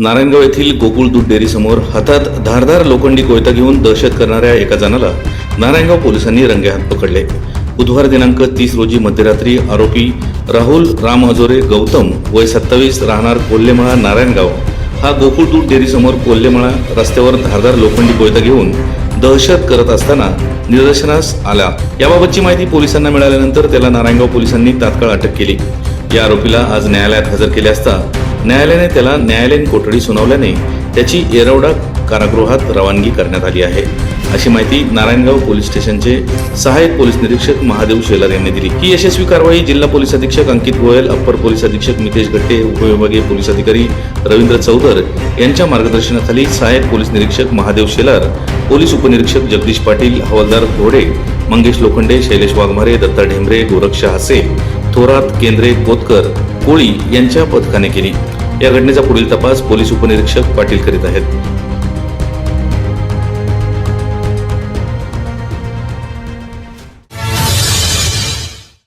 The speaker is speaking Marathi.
नारायणगाव येथील गोकुळ दूध डेअरीसमोर हातात धारदार लोखंडी कोयता घेऊन दहशत करणाऱ्या एका जणाला नारायणगाव पोलिसांनी रंगेहात पकडले. बुधवार दिनांक तीस रोजी मध्यरात्री आरोपी राहुल राम हजोरे गौतम वय सत्तावीस राहणार कोल्हेमळा नारायणगाव. हा गोकुळ दूध डेअरीसमोर कोल्हेमळा रस्त्यावर धारदार लोखंडी कोयता घेऊन दहशत करत असताना निदर्शनास आला. याबाबतची माहिती पोलिसांना मिळाल्यानंतर त्याला नारायणगाव पोलिसांनी तात्काळ अटक केली. या आरोपीला आज न्यायालयात हजर केले असता न्यायालयाने त्याला न्यायालयीन कोठडी सुनावल्याने त्याची येरवडा कारागृहात रवानगी करण्यात आली आहे. अशी माहिती नारायणगाव पोलीस स्टेशनचे सहाय्यक पोलीस निरीक्षक महादेव शेलार यांनी दिली. ही यशस्वी कारवाई जिल्हा पोलीस अधीक्षक अंकित गोयल अप्पर पोलीस अधीक्षक मितेश गट्टे उपविभागीय पोलीस अधिकारी रवींद्र चौधर यांच्या मार्गदर्शनाखाली सहाय्यक पोलीस निरीक्षक महादेव शेलार पोलीस उपनिरीक्षक जगदीश पाटील हवालदार घोडे मंगेश लोखंडे शैलेश वाघमारे दत्ता ढेंबरे गोरक्षा हसे थोरात केंद्रे कोतकर कोळी यांच्या पथकाने केली. या घटनेचा पुढील तपास पोलीस उपनिरीक्षक पाटील करीत आहेत.